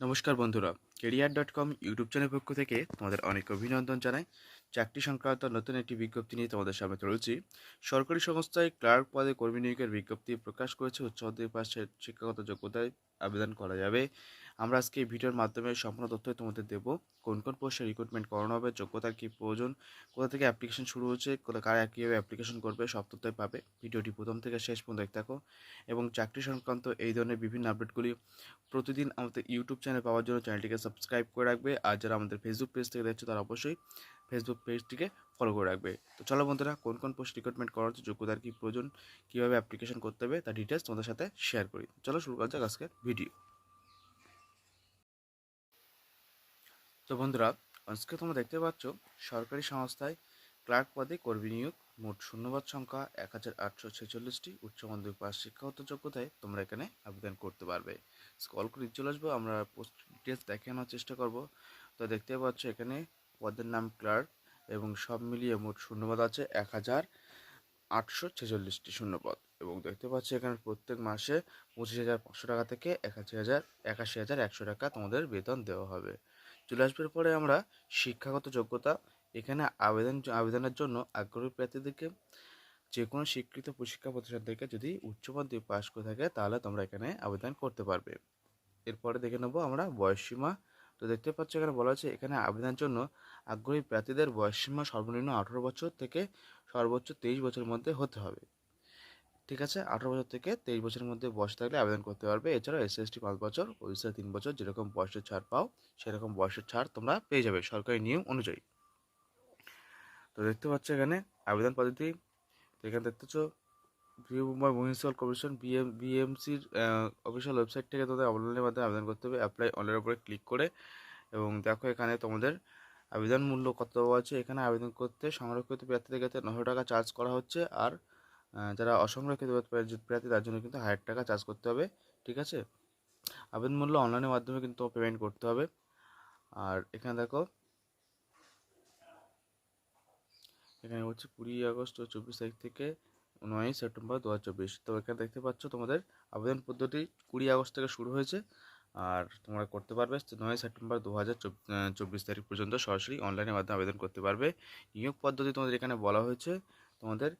নমস্কার বন্ধুরা। Career dot com YouTube channel পক্ষ থেকে তোমাদের অনেক অভিনন্দন জানাই। চাকরি সংক্রান্ত নতুন একটি বিজ্ঞপ্তি নিয়ে তোমাদের সামনে চলেছি সরকারি সংস্থায় ক্লার্ক পদে কর্মী নিয়োগের বিজ্ঞপ্তি প্রকাশ করেছে। উচ্চ মাধ্যমিক পাশের শিক্ষাগত যোগ্যতায় আবেদন করা যাবে। আমরা আজকে এই ভিডিওর মাধ্যমে সম্পূর্ণ তথ্য তোমাদের দেব। কোন কোন পোস্টে রিক্রুটমেন্ট করানো হবে, যোগ্যতার কী প্রয়োজন, কোথা থেকে অ্যাপ্লিকেশন শুরু হচ্ছে কারা কীভাবে অ্যাপ্লিকেশন করবে, সব তথ্যই পাবে। ভিডিওটি প্রথম থেকে শেষ পর্যন্ত দেখতে থাকো। এবং চাকরি সংক্রান্ত এই ধরনের বিভিন্ন আপডেটগুলি প্রতিদিন আমাদের ইউটিউব চ্যানেল পাওয়ার জন্য চ্যানেলটিকে সাবস্ক্রাইব করে রাখবে। আর যারা আমাদের ফেসবুক পেজ থেকে দেখছ, তারা অবশ্যই ফেসবুক পেজটিকে ফলো করে রাখবে। তো চলো বন্ধুরা, কোন কোন পোস্ট রিক্রুটমেন্ট করার যোগ্যতার কী প্রয়োজন, কীভাবে অ্যাপ্লিকেশন করতে হবে, তার ডিটেলস তোমাদের সাথে শেয়ার করি। চলো শুরু করা যাক আজকের ভিডিও তো বন্ধুরা, আজকে তোমরা দেখতে পাচ্ছ, সরকারি সংস্থায় ক্লার্ক পদে কর্মী নিয়োগ মোট শূন্যবাদ সংখ্যা এক হাজার আটশো ছেচল্লিশটি। উচ্চ মাধ্যমিক পাস শিক্ষাগত যোগ্যতায় তোমরা এখানে আবেদন করতে পারবে। স্কল করে চলে আসব, আমরা পোস্ট ডিটেলস দেখানোর চেষ্টা করব। তো দেখতে পাচ্ছ এখানে পদের নাম ক্লার্ক এবং সব মিলিয়ে মোট শূন্যপদ আছে এক হাজার আটশো ছেচল্লিশটি শূন্যপদ। এবং দেখতে পাচ্ছি এখানে প্রত্যেক মাসে পঁচিশ হাজার পাঁচশো টাকা থেকে একাশি হাজার একাশি হাজার একশো টাকা তোমাদের বেতন দেওয়া হবে। চলে আসবার পরে আমরা শিক্ষাগত যোগ্যতা এখানে আবেদন আবেদনের জন্য আগ্রহী প্রার্থীদেরকে যে কোনো স্বীকৃত শিক্ষা প্রতিষ্ঠান থেকে যদি উচ্চ মাধ্যমিক পাস করে থাকে, তাহলে তোমরা এখানে আবেদন করতে পারবে। এরপরে দেখে নেব আমরা বয়সসীমা। তো দেখতে পাচ্ছ এখানে বলা হচ্ছে এখানে আবেদনের জন্য আগ্রহী প্রার্থীদের বয়সসীমা সর্বনিম্ন আঠারো বছর থেকে সর্বোচ্চ তেইশ বছরের মধ্যে হতে হবে। ঠিক আছে, আঠারো বছর থেকে তেইশ বছরের মধ্যে বয়স থাকলে আবেদন করতে পারবে। এছাড়াও এস এসটি পাঁচ বছর ওবিসি তিন বছর, যেরকম বয়সের ছাড় পাও, সেরকম বয়সের ছাড় তোমরা পেয়ে যাবে সরকারি নিয়ম অনুযায়ী। তো দেখতে পাচ্ছ এখানে আবেদন পদ্ধতি। তো এখানে দেখতেছ মুম্বাই মিউনিসিপাল কমিশন বিএম বিএমসির অফিসিয়াল ওয়েবসাইট থেকে তোমাদের অনলাইনের মাধ্যমে আবেদন করতে হবে। অ্যাপ্লাই অনলাইনের উপরে ক্লিক করে। এবং দেখো এখানে তোমাদের আবেদন মূল্য কত আছে? এখানে আবেদন করতে সংরক্ষিত প্রার্থীদের ক্ষেত্রে নশো টাকা চার্জ করা হচ্ছে। আর যারা অসংরক্ষিত প্রার্থী, তার জন্য কিন্তু হাজার টাকা চার্জ করতে হবে। ঠিক আছে? আবেদন মূল্য অনলাইনের মাধ্যমে কিন্তু পেমেন্ট করতে হবে। আর এখানে দেখো এখানে হচ্ছে কুড়ি আগস্ট চব্বিশ তারিখ থেকে নয়ই সেপ্টেম্বর দু হাজার চব্বিশ। তো এখানে দেখতে পাচ্ছ তোমাদের আবেদন পদ্ধতি কুড়ি আগস্ট থেকে শুরু হয়েছে। আর তোমরা করতে পারবে নয় সেপ্টেম্বর দু হাজার চব্বিশ তারিখ পর্যন্ত সরাসরি অনলাইনের মাধ্যমে আবেদন করতে পারবে। নিয়োগ পদ্ধতি তোমাদের এখানে বলা হয়েছে। তোমাদের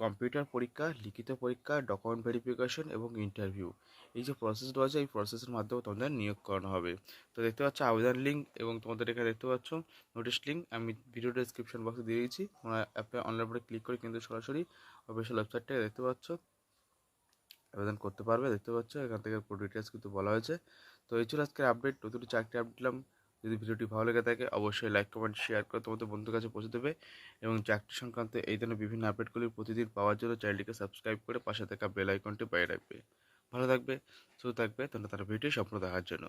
কম্পিউটার পরীক্ষা, লিখিত পরীক্ষা ডকুমেন্ট ভেরিফিকেশন এবং ইন্টারভিউ এই যে প্রসেস রয়েছে এই প্রসেসের মাধ্যমে তোমাদের নিয়োগ করানো হবে। তো দেখতে পাচ্ছ, আবেদন লিঙ্ক এবং তোমাদের এখানে দেখতে পাচ্ছ নোটিশ লিঙ্ক আমি ভিডিও ডিসক্রিপশন বক্সে দিয়ে দিয়েছি। তোমরা অ্যাপে অনলাইন করে ক্লিক করে কিন্তু সরাসরি অফিসিয়াল ওয়েবসাইটটাকে দেখতে পাচ্ছ। আবেদন করতে পারবে, দেখতে পাচ্ছ, এখান থেকে পুরো ডিটেলস কিন্তু বলা হয়েছে। তো এই ছিল আজকের আপডেট নতুন চাকরি আপডেট দিলাম। যদি ভিডিওটি ভালো লেগে থাকে, অবশ্যই লাইক কমেন্ট শেয়ার করে তোমাদের বন্ধুর কাছে পৌঁছে দেবে এবং চাকরি সংক্রান্ত এই ধরনের বিভিন্ন আপডেটগুলি প্রতিদিন পাওয়ার জন্য চ্যানেলটিকে সাবস্ক্রাইব করে পাশে থাকা বেল আইকনটি বাইরে রাখবে। ভালো থাকবে, সুস্থ থাকবে তোমরা তার ভিডিও স্বপ্ন দেখার জন্য।